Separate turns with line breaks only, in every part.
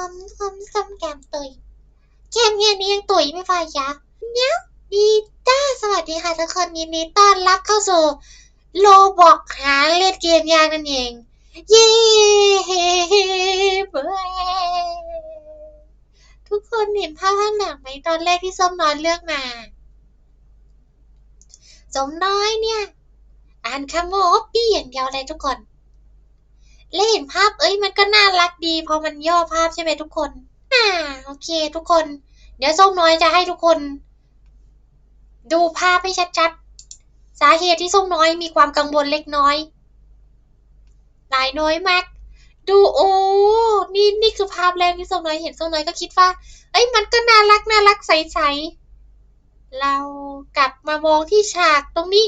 กอมมอมลูกอมส้มแกมตุยแกมเนี่ยนี่ยังตุยไม่พอยักเนี้ยดีต้าสวัสดีค่ะทุกคนยินดีต้อนรับเข้าสู่โลบอกหาเล่นเกมยากนั่นเอง เย้เบทุกคนเห็นภาพข้างหลังไหมตอนแรกที่ส้มน้อยเลือกมาสมน้อยเนี่ย อ่านคำว่าโอปปี้อย่างเดียวเลยทุกคน และเห็นภาพเอ้ยมันก็น่ารักดีพอมันย่อภาพใช่ไหมทุกคน อ่าโอเค ทุกคน เดี๋ยวส้มน้อยจะให้ทุกคน ดูภาพให้ชัดๆ สาเหตุที่ส้มน้อยมีความกังวลเล็กน้อย หลายน้อยมาก ดูโอ้นี่นี่คือภาพแรกที่ส้มน้อยเห็นส้มน้อยก็คิดว่า เอ้ยมันก็น่ารักน่ารักใสๆเรากลับมามองที่ฉากตรงนี้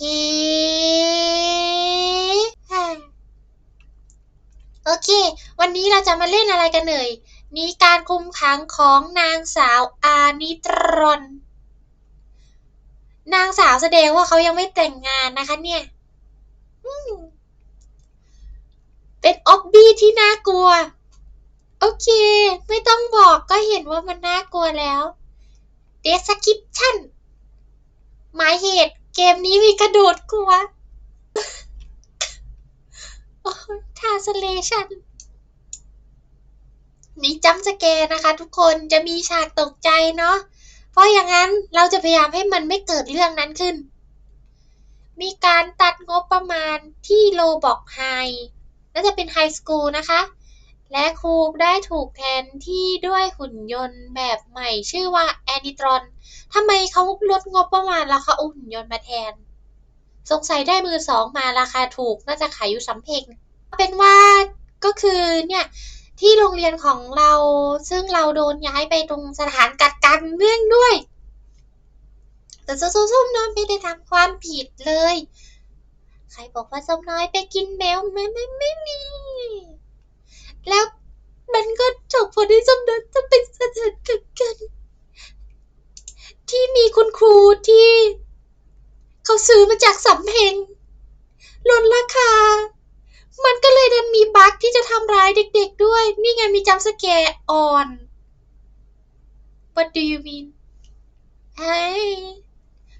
โอเค วันนี้เราจะมาเล่นอะไรกันเอ่ยนี่การคุมขังของนางสาวอานิตรอนนางสาวแสดงว่าเขายังไม่แต่งงานนะคะเนี่ยเป็นออบบี้ที่น่ากลัว โอเค ไม่ต้องบอกก็เห็นว่ามันน่ากลัวแล้ว Description หมายเหตุ เกมนี้มีกระโดดกลัวโอ้ย Translation นี่จัมสแกร์นะคะทุกคนจะมีฉากตกใจเนาะ เพราะอย่างนั้นเราจะพยายามให้มันไม่เกิดเรื่องนั้นขึ้น มีการตัดงบประมาณที่โลบอกไฮน่าจะเป็นไฮสคูลนะคะ และครูได้ถูกแทนที่ด้วยหุ่นยนต์แบบใหม่ชื่อว่าแอนิตรอนทำไมเขาลดงบประมาณราคาเอาหุ่นยนต์มาแทน สงสัยได้มือสองมาราคาถูกน่าจะขายอยู่สำเพ็งเป็นว่าก็คือเนี่ยที่โรงเรียนของเราซึ่งเราโดนย้ายไปตรงสถานกักกันเนื่องด้วย แต่ส้มน้อยไม่ได้ทำความผิดเลย ใครบอกว่าส้มน้อยไปกินแมวไม่ไม่ไม่มี แล้วมันก็จบพอที่สมน้อยจะเป็นสถานกักกัน ที่มีคุณครูที่ เขาซื้อมาจากสำเพ็งลดราคา มันก็เลยดันมีบั๊กที่จะทำร้ายเด็กๆด้วย นี่ไงมีจัมป์สแกร์ออน What do you mean เฮ้ย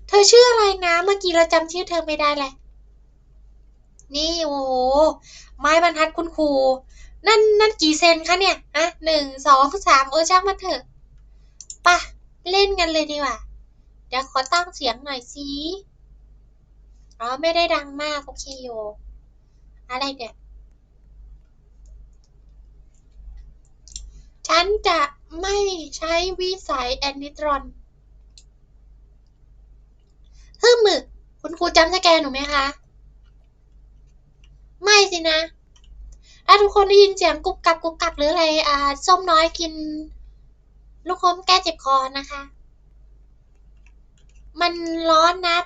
เธอชื่ออะไรนะ เมื่อกี้เราจำชื่อเธอไม่ได้แหละ นี่โอ้โห ไม้บรรทัดคุณครู นั่นนั่นกี่เซนคะเนี่ยอะหนึ่งสองสามเออช่างมันเถอะป่ะเล่นกันเลยดีกว่า เดี๋ยวขอตั้งเสียงหน่อยสิอ๋อไม่ได้ดังมาก โอเคโยอะไรเนี่ย ฉันจะไม่ใช้วิสัยแอนนิตรอนฮึมมึก คุณครูจำสแกนหนูไหมคะ ไม่สินะ ถ้าทุกคนได้ยินเสียงกุบกับกุบกับหรืออะไรอ่าส้มน้อยกิน ลูกอมแก้เจ็บคอนะคะ มันร้อนนะ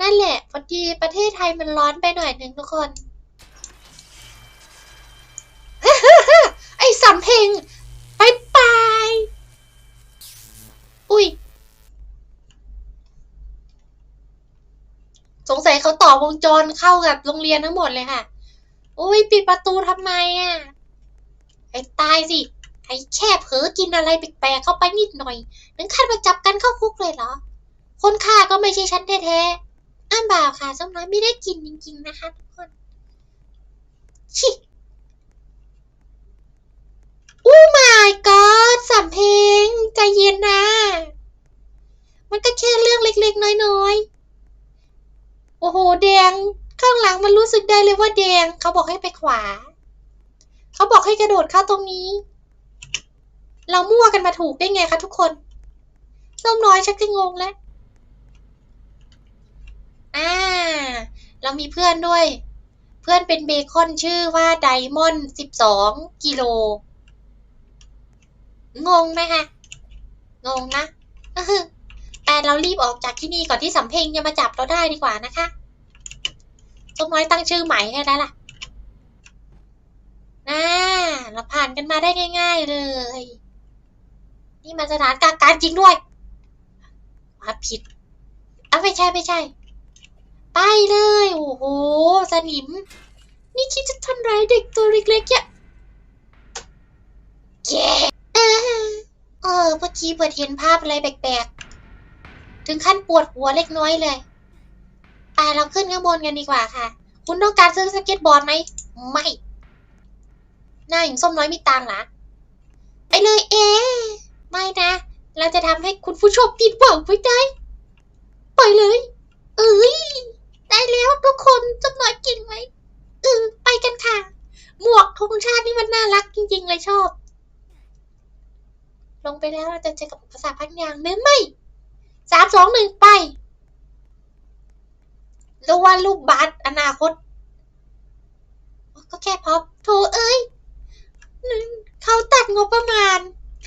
นั่นแหละพอดีประเทศไทยมันร้อนไปหน่อยหนึ่งทุกคนไอ้สำเพ็งไปไปอุ้ยสงสัยเขาต่อวงจรเข้ากับโรงเรียนทั้งหมดเลยค่ะ อุ้ยปิดประตูทำไมอะไอ้ตายสิ ไอ้แค่เผลอกินอะไรแปลกๆเข้าไปนิดหน่อยถึงขั้นมาจับกันเข้าคุกเลยเหรอ คนฆ่าก็ไม่ใช่ฉันแท้ๆอ้ามบ่าวค่ะส้มน้อยไม่ได้กินจริงๆนะคะทุกคนชิโอ้ my god สำเพงใจเย็นนะ มันก็แค่เรื่องเล็กๆ น้อยๆ โอ้โห แดง ข้างหลังมันรู้สึกได้เลยว่าแดง เขาบอกให้ไปขวา เขาบอกให้กระโดดเข้าตรงนี้ เรามั่วกันมาถูกได้ไงคะทุกคนส้มน้อยชักจะงงแล้ว อ่า เรามีเพื่อนด้วย เพื่อนเป็นเบคอนชื่อว่าไดมอนด์สิบสองกิโล งงไหมคะ งงนะอื้อหือแต่เรารีบออกจากที่นี่ก่อนที่สำเพ็งจะมาจับเราได้ดีกว่านะคะ ส้มน้อยตั้งชื่อใหม่ให้แล้วล่ะน่าเราผ่านกันมาได้ง่าย ๆเลย นี่มันสถานการณ์การจริงด้วย มาผิดอะไม่ใช่ไม่ใช่ ไปเลย โอ้โห สนิม นี่คิดจะทำร้ายเด็กตัวเล็กๆอะแกเออเออ เมื่อกี้เปิดเห็นภาพอะไรแปลกๆ ถึงขั้นปวดหัวเล็กน้อยเลย ไปเราขึ้นข้างบนกันดีกว่าค่ะ คุณต้องการซื้อสเก็ตบอร์ดไหม ไม่ หน้าอย่างส้มน้อยมีตังค์เหรอไปเลยเอ ไม่นะ เราจะทำให้คุณผู้ชมผิดหวังไม่ได้ปเลย เอ้ย ได้แล้วทุกคนส้มน้อยกินไหมเออไปกันค่ะ หมวกธงชาตินี่มันน่ารักจริง ๆ เลยชอบ ลงไปแล้วเราจะเจอกับอุปสรรคพักอย่างหรือไม่สามสองหนึ่งไป รู้ว่าลูกบาสอนาคต ก็แค่พอโถเอ้ยนึงเขาตัดงบประมาณ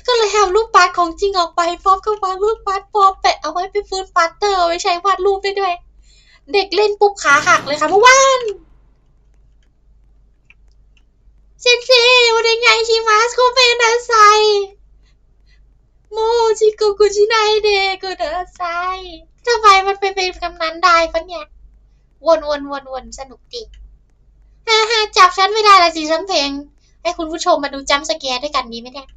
ก็เลยเอารูปบาสของจริงออกไปพร้อมกับวางรูปบาสปลอมแปะเอาไว้เป็นฟูดปาสเตอร์เอาไว้ใช้วาดรูปได้ด้วย เด็กเล่นปุ๊บขาหักเลยค่ะเมื่อวานเซนเซวันไงชิมัสโคเป็นาไซโมจิโกกุชิไนเดโกนาไซทำไมมันไปเป็นกำนันได้ปะเนี่ย วนวนวนวนสนุกดีฮ่าฮ่าจับฉันไม่ได้ละสิฉันเพลง ให้คุณผู้ชมมาดูจัมสแกร์ด้วยกันดีไหมเนี่ย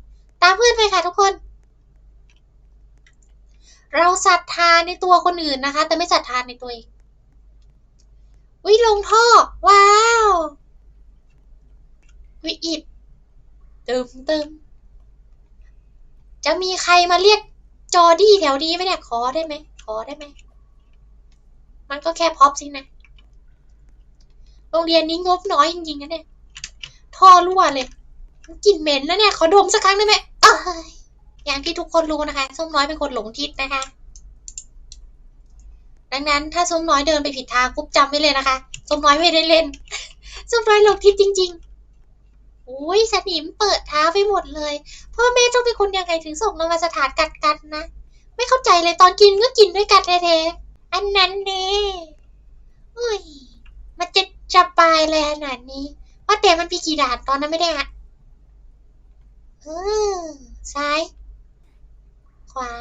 ตามเพื่อนไปค่ะทุกคน เราศรัทธาในตัวคนอื่นนะคะ แต่ไม่ศรัทธาในตัวเองวิลงท่อ ว้าววิอิดเติมเติมจะมีใครมาเรียกจอดี้แถวนี้ไหมเนี่ยขอได้ไหมขอได้ไหมมันก็แค่พ็อปสินะ โรงเรียนนี้งบน้อยจริงๆนะเนี่ยท่อรั่วเลยกลิ่นเหม็นนะเนี่ยขอดมสักครั้งได้ไหมเอ้ยอย่างที่ทุกคนรู้นะคะส้มน้อยเป็นคนหลงทิศนะคะ ดังนั้นถ้าส้มน้อยเดินไปผิดทางปุ๊บจำไว้เลยนะคะส้มน้อยไม่ได้เล่นส้มน้อยหลงทิศจริงๆโอ้ยสนิมเปิดเท้าไปหมดเลย พ่อแม่ต้องเป็นคนยังไงถึงส่งเรามาสถานกัดกันนะ ไม่เข้าใจเลยตอนกินก็กินด้วยกันแท้ๆอันนั้นเน่อุ้ยมันจะ จะปลายเลยขนาดนี้ ว่าแต่มันมีกี่ด่านตอนนั้นไม่ได้อะเออซ้าย ขวา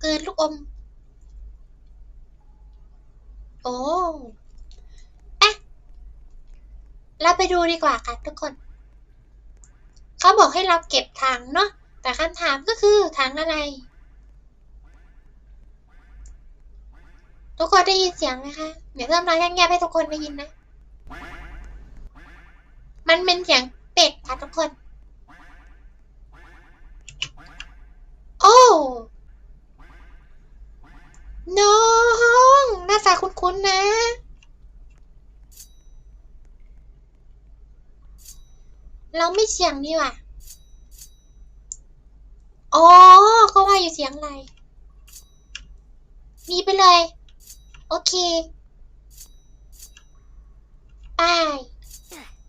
เกินลูกอม โอ้อะเราไปดูดีกว่าค่ะทุกคน เขาบอกให้เราเก็บถังเนาะแต่คำถามก็คือถังอะไร กคนได้ยินเสียงไหมคะ เดี๋ยวเริ่มร้องแง่ๆให้ทุกคนได้ยินนะ มันเป็นเสียงเป็ดค่ะทุกคน โอ้ น้องหน้าตาคุ้นๆนะเราไม่เสียงนี่ว่ะอ๋อก็ว่าอยู่เสียงอะไร มีไปเลย โอเคไป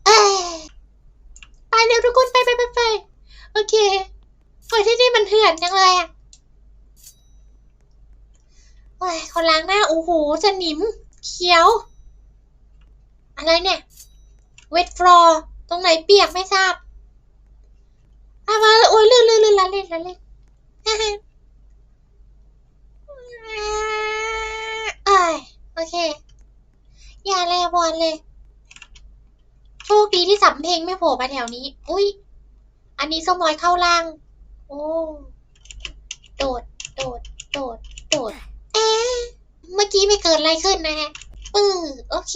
เอ้ยไปเร็วทุกคนไปไปไปไปโอเคโอ้ยที่นี่มันเถื่อนจังเลยอะโอ้ยคนล้างหน้าโอ้โหสนิม เขียว อะไรเนี่ยเวทฟลอร์ตรงไหนเปียกไม่ทราบอามาโอ้ยลื่นลื่นลื่นละเล่นละเล่นฮ่าฮ่า เอ้ยโอเค อย่าแลบอลเลย โชคดีที่สำเพลงไม่โผล่มาแถวนี้ อุ้ย อันนี้ส้มน้อยเข้าล่าง โอ้ โดด โดด โดด โดด เอ๊ะ เมื่อกี้ไม่เกิดอะไรขึ้นนะฮะปื้อโอเค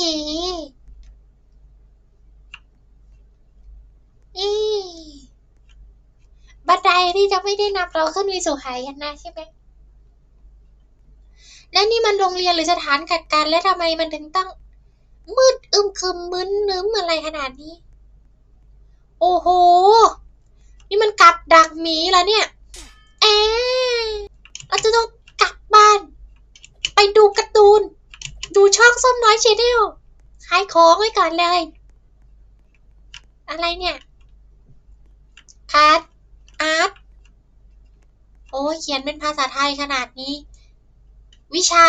อีบันไดที่จะไม่ได้นำเราขึ้นไปสู่หายนะใช่ไหม และนี่มันโรงเรียนหรือสถานกักกันและทำไมมันถึงต้อง มืดอึมครึมมึนนึมอะไรขนาดนี้ โอ้โห นี่มันกับดักหมีแล้วเนี่ย เอ๊เราจะต้องกลับบ้าน ไปดูการ์ตูน ดูช่องส้มน้อยชแนลขายของไว้ก่อนเลย อะไรเนี่ยพาร์ทอาร์ตโอ้เขียนเป็นภาษาไทยขนาดนี้ วิชา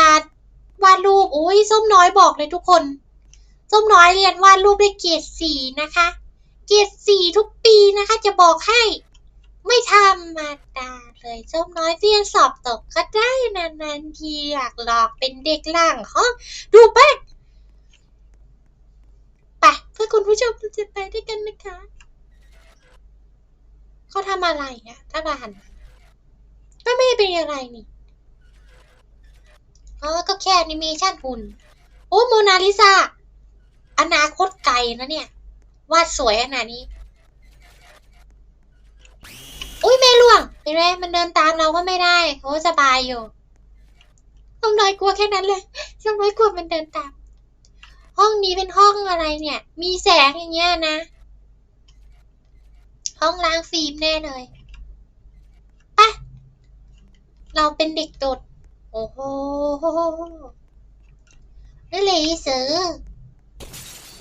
วาดรูปโอ้ยส้มน้อยบอกเลยทุกคน ส้มน้อยเรียนวาดรูปได้เกรดสี่นะคะ เกรดสี่ทุกปีนะคะ จะบอกให้ ไม่ธรรมดาเลยส้มน้อยเรียนสอบตกก็ได้นานๆทีอยากหลอกเป็นเด็กล่างห้องดูแป๊กถ้าคุณผู้ชมจะไปด้วยกันนะคะเขาทำอะไรอะถ้าเราหันก็ไม่เป็นอะไรนี่ อ๋อ ก็แค่แอนิเมชันหุ่น โอ้โมนาลิซาอนาคตไกลนะเนี่ย วาดสวยขนาดนี้ อุ้ยแม่ล่วงเห็นไหมมันเดินตามเราก็ไม่ได้โอ้สบายอยู่ส้มน้อยกลัวแค่นั้นเลยส้มน้อยกลัวมันเดินตาม ห้องนี้เป็นห้องอะไรเนี่ย มีแสงอย่างเงี้ยนะ ห้องล้างฟิล์มแน่เลยไปะเราเป็นเด็กตด โอ้โหนี่เลยสือ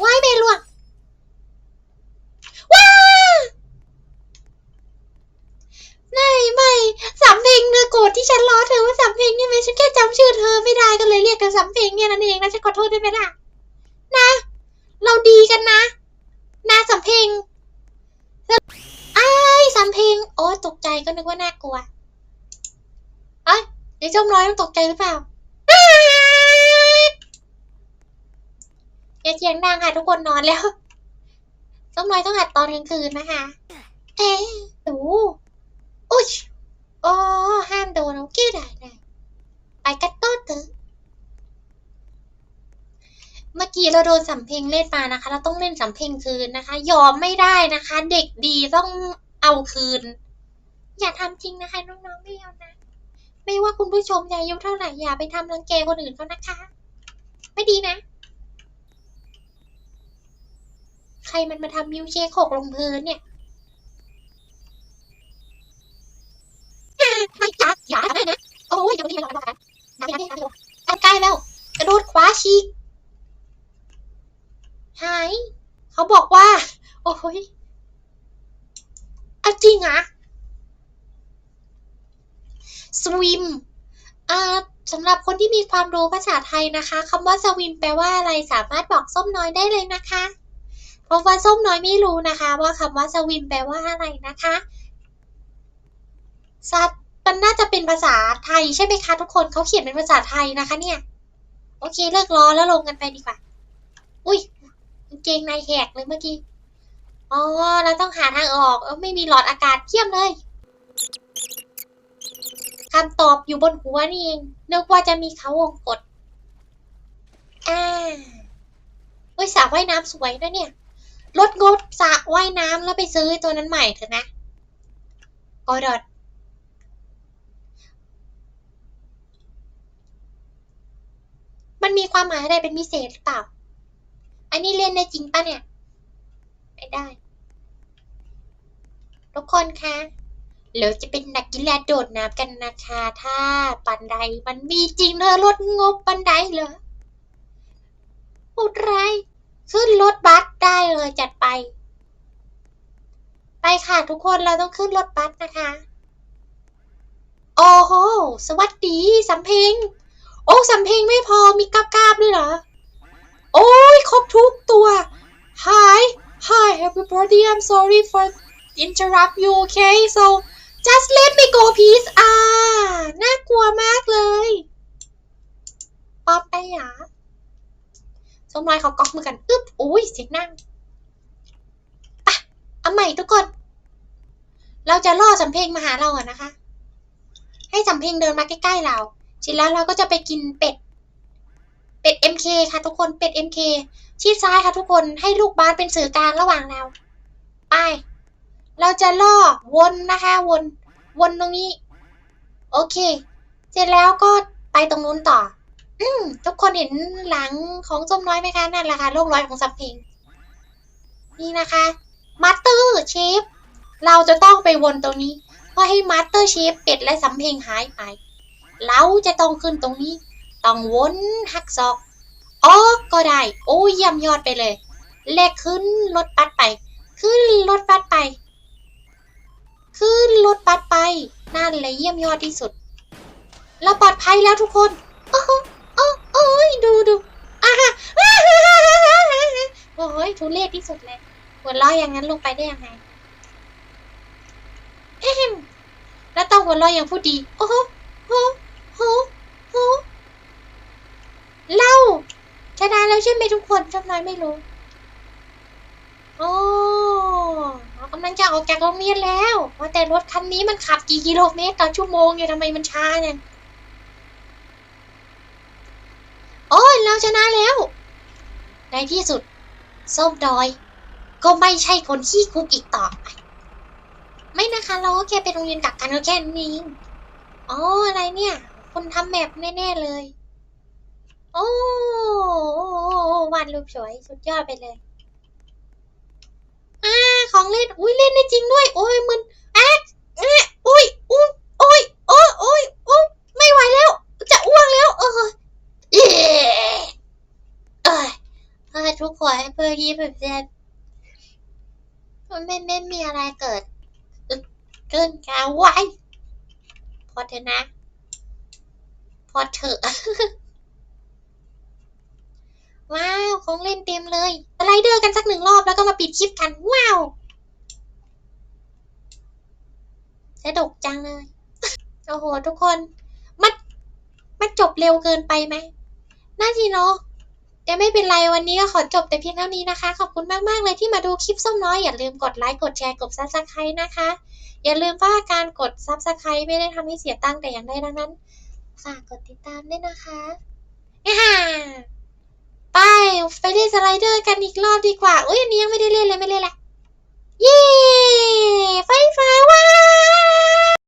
ว้ายเมลวงว้าไม่ไม่สำเพงเธอโกรธที่ฉันล้อเธอว่าสำเพ็งใช่ไหมฉันแค่จำชื่อเธอไม่ได้ก็เลยเรียกกันสำเพ็งแค่ยนั้นเองนะฉันขอโทษได้ไหมล่ะ นะ เราดีกันนะ นะสำเพงไอ้ายสำเพงโอ้ตกใจก็นึกว่าน่ากลัว ยเดี๋ยวเจ้าน้อยต้องตกใจหรือเปล่าอ้ายอย่าเสียงดังค่ะทุกคนนอนแล้วเจ้าน้อยต้องหัดตอนกลางคืนนะคะ เอ๊ะโอ้อุ๊ยอ๋อห้ามโดนโอเคได้ได้ไปกันต้นเถอะเมื่อกี้เราโดนสำเพ็งเล่นมานะคะ เราต้องเล่นสำเพ็งคืนนะคะ ยอมไม่ได้นะคะ เด็กดีต้องเอาคืน อย่าทำจริงนะคะ น้องๆไม่เอานะ ไม่ว่าคุณผู้ชมจะอายุเท่าไหร่อย่าไปทำรังแกคนอื่นเขานะคะ ไม่ดีนะ ใครมันมาทำมิวเชคหกลงพื้นเนี่ยไม่จักอย่าทำได้นะโอ้ยเดี๋ยวนี้มันร้อนกันน้ำไม่ได้น้ำไม่ได้ใกล้แล้ว กระโดดคว้าชีก หาย เขาบอกว่า โอ้ยเอาจริงเหรอะ swim อ่าสำหรับ คนที่มีความรู้ภาษาไทยนะคะคำว่า swim แปลว่าอะไรสามารถบอกส้มน้อยได้เลยนะคะ เพราะว่าส้มน้อยไม่รู้นะคะ ว่าคำว่า swim แปลว่าอะไรนะคะสัตว์มันน่าจะเป็นภาษาไทยใช่ไหมคะทุกคนเขาเขียนเป็นภาษาไทยนะคะเนี่ย โอเคเลิกล้อแล้วลงกันไปดีกว่า อุ้ยเกงในแหกเลยเมื่อกี้อ๋อเราต้องหาทางออกเออไม่มีหลอดอากาศเทียมเลย คำตอบอยู่บนหัวนี่เองนึกว่าจะมีเขาวงกดอ่าเฮ้ยสระว่ายน้ำสวยนะเนี่ย ลดงบสระว่ายน้ำแล้วไปซื้อตัวนั้นใหม่เถอะนะกอดอดมันมีความหมายอะไรเป็นพิเศษหรือเปล่า อันนี้เรียนได้จริงปะเนี่ย ไม่ได้ ทุกคนคะ เราจะเป็นนักกีฬาโดดน้ำกันนะคะ ถ้าบันไดมันมีจริงเธอลดงบบันไดเหรอพูดไรขึ้นรถบัสได้เลยจัดไป ไปค่ะทุกคนเราต้องขึ้นรถบัสนะคะ โอ้โห สวัสดีสำเพ็ง โอ้สำเพ็งไม่พอมีกราบๆด้วยเหรอ โอ้ยครบทุกตัว Hi Hi everybody I'm sorry for interrupt you okay so just let me go please อ่า น่ากลัวมากเลยป๊อปไปหรอสมรายเขาก๊อกมือกันอึ๊บอุ้ยเสียงนั่งอะเอาใหม่ทุกคน เราจะล่อสำเพ็งมาหาเราอะนะคะ ให้สำเพ็งเดินมาใกล้ๆเราเสร็จแล้วเราก็จะไปกินเป็ด เป็ด MK ค่ะทุกคนเป็ด MK ชี้ซ้ายค่ะทุกคนให้ลูกบาสเป็นสื่อกลางระหว่างเรา ไป เราจะล่อวนนะคะวน วนตรงนี้ โอเค เสร็จแล้วก็ไปตรงนู้นต่อ อืมทุกคนเห็นหลังของส้มน้อยไหมคะนั่นแหละค่ะโลกร้อยของสัมเพงนี่นะคะมาสเตอร์เชฟเราจะต้องไปวนตรงนี้เพื่อให้มาสเตอร์เชฟเป็ดและสัมเพงหายไป เราจะต้องขึ้นตรงนี้ ต้องวนหักศอกออกก็ได้ โอ้ยเยี่ยมยอดไปเลย แลกขึ้นรถบัสไป ขึ้นรถบัสไป ขึ้นรถบัสไป นั่นเลยเยี่ยมยอดที่สุด เราปลอดภัยแล้วทุกคน โอ้โหโอ้โอ้ยดูดูอะอ่าฮะโอ้ยทุเรศที่สุดเลยหัวเราะอย่างนั้นลงไปได้ยังไงเอ๊ะแล้วต้องหัวเราะอย่างผู้ดี โอ้โหโหโหโหเล่าชนะแล้วใช่ไหมทุกคนจำน้อยไม่รู้อ้ จะออกจากโรงเรียนแล้วว่าแต่รถคันนี้มันขับกี่กิโลเมตรต่อชั่วโมงเนี่ยทำไมมันช้าเนี่ยโอ้ยเราชนะแล้ว ในที่สุด ส้มดอย ก็ไม่ใช่คนขี้คุกอีกต่อไป ไม่นะคะ เราก็แค่ไปโรงเรียนกักกันก็แค่นี้เองอ๋ออะไรเนี่ย คนทำแมปแน่ ๆ เลย โอ้วาดรูปสวย สุดยอดไปเลย ของเล่น อุ้ยเล่นได้จริงด้วย โอ้ยมันอะอะอุ้ยอุ้ยโอ้ยโอ้ยโอ้ยโอ้ยไม่ไหวแล้ว จะอ้วกแล้ว เออเย้เอยเออทุกคนเพื่อยี่แบบเนี้ยมันไม่ไม่มีอะไรเกิดเกินกาไว้พอเถอะนะ พอเถอะ ว้าว ของเล่นเต็มเลยสไลเดอร์กันสักหนึ่งรอบแล้วก็มาปิดคลิปกัน ว้าว สนุกจังเลย โอ้โห ทุกคน มัน มันจบเร็วเกินไปไหมน่าทีเนาะแต่ไม่เป็นไรวันนี้ก็ขอจบแต่เพียงเท่านี้นะคะ ขอบคุณมาก ๆ เลยที่มาดูคลิปส้มน้อย อย่าลืมกดไลค์ กดแชร์ กดซับสไครต์นะคะ อย่าลืมว่าการกดซับสไครต์ไม่ได้ทำให้เสียตังค์แต่อย่างใดดังนั้น ฝากกดติดตามด้วยนะคะฮ่าไป ไปเล่นสไลเดอร์กันอีกรอบดีกว่า อุ้ยอันนี้ยังไม่ได้เล่นเลยไม่เล่นละ เย้ไฟฟ้าว้า